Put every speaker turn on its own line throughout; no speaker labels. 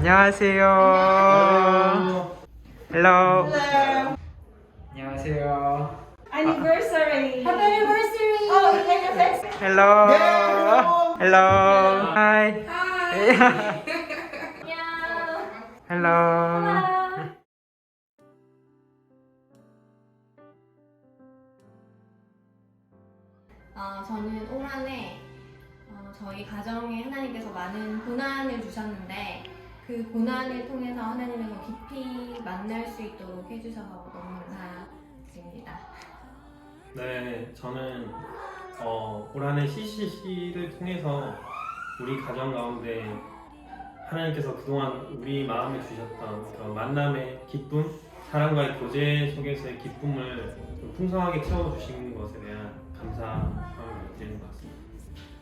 안녕하세요. 헬로.
Hello.
안녕하세요.
Anniversary.
Happy anniversary!
Oh, you take a fix?
헬로. 헬로. 하이. 헬로.
어, 저는 올 한해 어, 저희 가정에 하나님께서 많은 고난을 주셨는데 그 고난을 통해서 하나님을 더 깊이 만날 수 있도록 해주셔서 너무 감사드립니다.
네, 저는 어, 올 한해 CCC를 통해서 우리 가정 가운데 하나님께서 그동안 우리 마음에 주셨던 그런 만남의 기쁨, 사랑과의 교제 속에서의 기쁨을 좀 풍성하게 채워주신 것에 대한 감사함을 드리는 것 같습니다.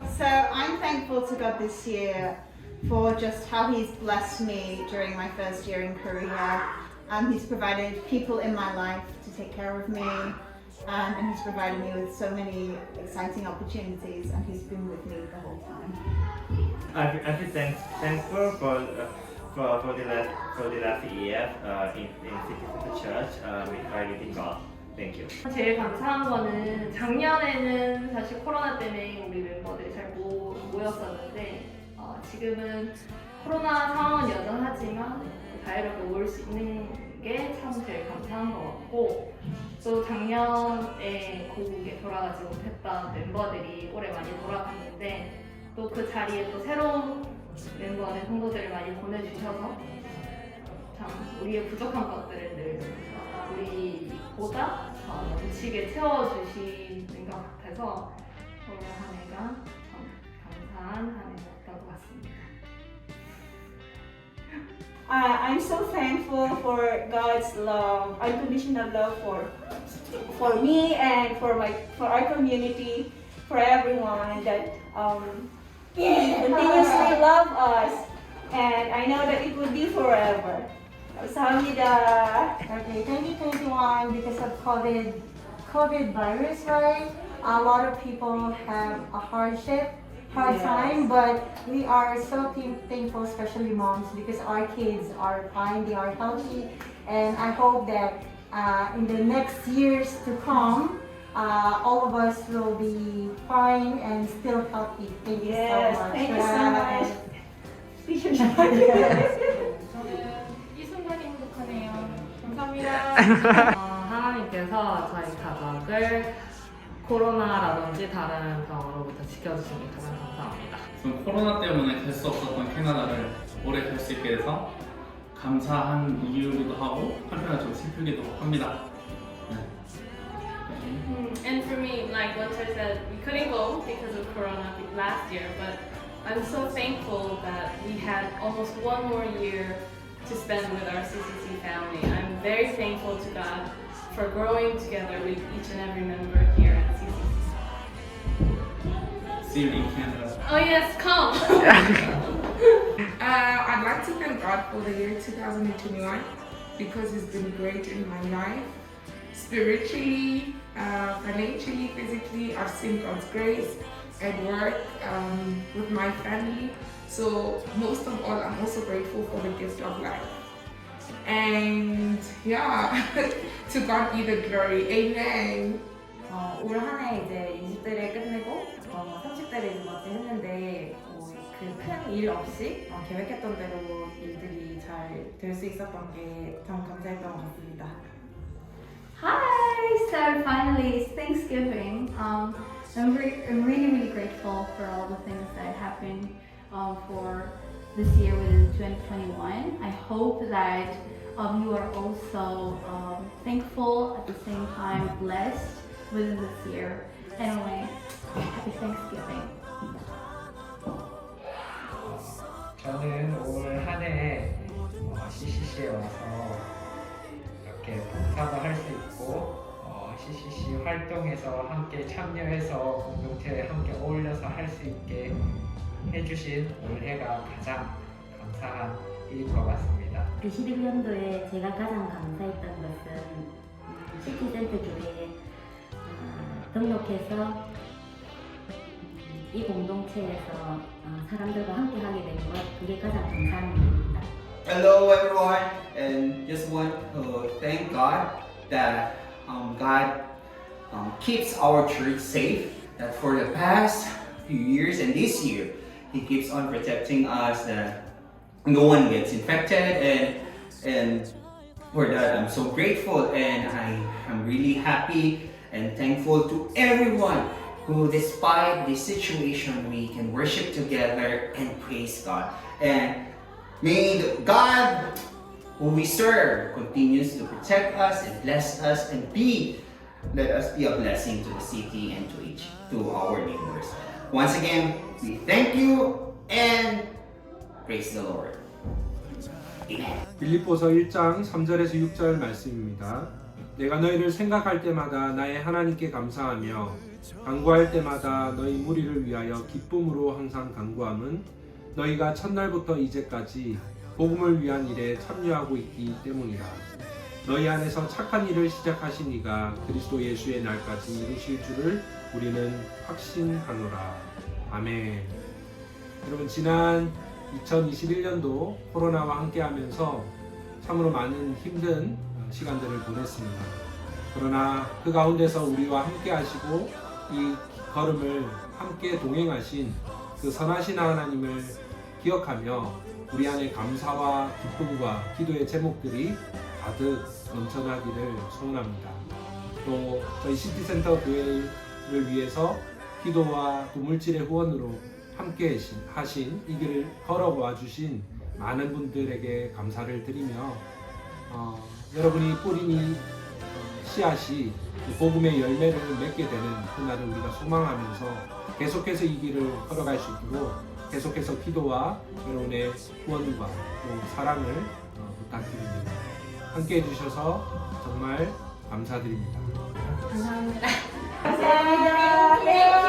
So I'm thankful to God this year for just how He's blessed me during my first year in Korea. Um, he's provided people in my life to take care of me, um, and He's provided me with so many exciting opportunities, and He's been with me the whole time.
I feel, I feel thank, thankful for, uh, for for the last for the last year uh, in in City Center Church uh, with our leading God. Thank you.
제일 감사한 거는 작년에는 사실 코로나 때문에 우리 멤버들이 잘 모, 모였었는데 어, 지금은 코로나 상황은 여전하지만 자유롭게 모일 수 있는 게 참 제일 감사한 것 같고 또 작년에 고국에 돌아가지 못했던 멤버들이 올해 많이 돌아갔는데 또 그 자리에 또 새로운 멤버들 성도들을 많이 보내주셔서 참 우리의 부족한 것들을 늘 우리보다 더 넘치게 채워주시는 것 같아서 올 한 해가 참 감사한 한 같습니다.
Uh, I'm so thankful for God's love, unconditional love for for me and for my for our community, for everyone that um, continuously love us, and I know that it will be forever. Samida.
Okay, 2021 because of COVID, COVID virus, right? A lot of people have a hardship hard
Yes.
time, but we are so thank- thankful, especially moms, because our kids are fine, they are healthy, and I hope that uh, in the next years to come, uh, all of us will be fine and still healthy. Thank you
Yes,
so much.
thank you so much.
이 순간이 행복하네요. 감사합니다.
어, 하나님께서 저희 가족을 코로나라든지 다른 병으로부터 지켜주신 게 가장 감사합니다.
전 코로나 때문에 갈 수 없었던 캐나다를 올해 갈 수 있게 돼서 감사한 이유기도 하고 한편으로 좀 슬프기도 합니다. 네.
Mm, And for me, like Winter said, we couldn't go because of Corona last year, but I'm so thankful that we had almost one more year to spend with our CCC family. I'm very thankful to God for growing together with each and every member.
See you in Canada.
Oh yes, come!
Uh, I'd like to thank God for the year 2021 because it's been great in my life. Spiritually, uh, financially, physically, I've seen God's grace at work, um, with my family. So, most of all, I'm also grateful for the gift of life. And yeah, to God be the glory. Amen.
어, 올 한 해 이제 20대를 끝내 고 어, 30대를 이제 맞이했는데 어, 그 큰 일 없이 어, 계획했던 대로 일들이 잘 될 수 있었던 게 참 감사했던 것 같습니다.
Hi! So finally, it's Thanksgiving. Um, I'm, re- I'm really, really grateful for all the things that happened um, for this year within 2021. I hope that um, you are also um, thankful at the same time blessed within this year. Anyway,
활동에서 함께 참여해서 공동체에 함께 어울려서 할 수 있게 해주신 올해가 가장 감사한 일인 것 같습니다.
21년도에 제가 가장 감사했던 것은 음, 시티센터 교회에 어, 등록해서 음, 이 공동체에서 어, 사람들과 함께 하게 된 것, 그게 가장 감사한 일입니다.
Hello everyone, and just want to thank God that um, God um, keeps our church safe. That for the past few years and this year, He keeps on protecting us. That no one gets infected, and and for that I'm so grateful, and I am really happy and thankful to everyone who, despite this situation, we can worship together and praise God. And May the God who we serve continues to protect us and bless us and be let us be a blessing to the city and to each to our neighbors. Once again, we thank you and praise the Lord. Amen.
빌립보서 1장 3절에서 6절 말씀입니다. 내가 너희를 생각할 때마다 나의 하나님께 감사하며 간구할 때마다 너희 무리를 위하여 기쁨으로 항상 간구함은 너희가 첫날부터 이제까지 복음을 위한 일에 참여하고 있기 때문이라. 너희 안에서 착한 일을 시작하신 이가 그리스도 예수의 날까지 이루실 줄을 우리는 확신하노라. 아멘. 여러분 지난 2021년도 코로나와 함께 하면서 참으로 많은 힘든 시간들을 보냈습니다. 그러나 그 가운데서 우리와 함께 하시고 이 걸음을 함께 동행하신 그 선하신 하나님을 기억하며 우리 안에 감사와 기쁨과 기도의 제목들이 가득 넘쳐나기를 소원합니다. 또 저희 시티센터 교회를 위해서 기도와 또 물질의 후원으로 함께 하신 이 길을 걸어와 주신 많은 분들에게 감사를 드리며 어, 여러분이 이 어, 씨앗이 그 복음의 열매를 맺게 되는 그날을 우리가 소망하면서 계속해서 이 길을 걸어갈 수 있도록 계속해서 기도와 여러분의 후원과 또 사랑을 어, 부탁드립니다. 함께 해주셔서 정말 감사드립니다.
감사합니다.
감사합니다.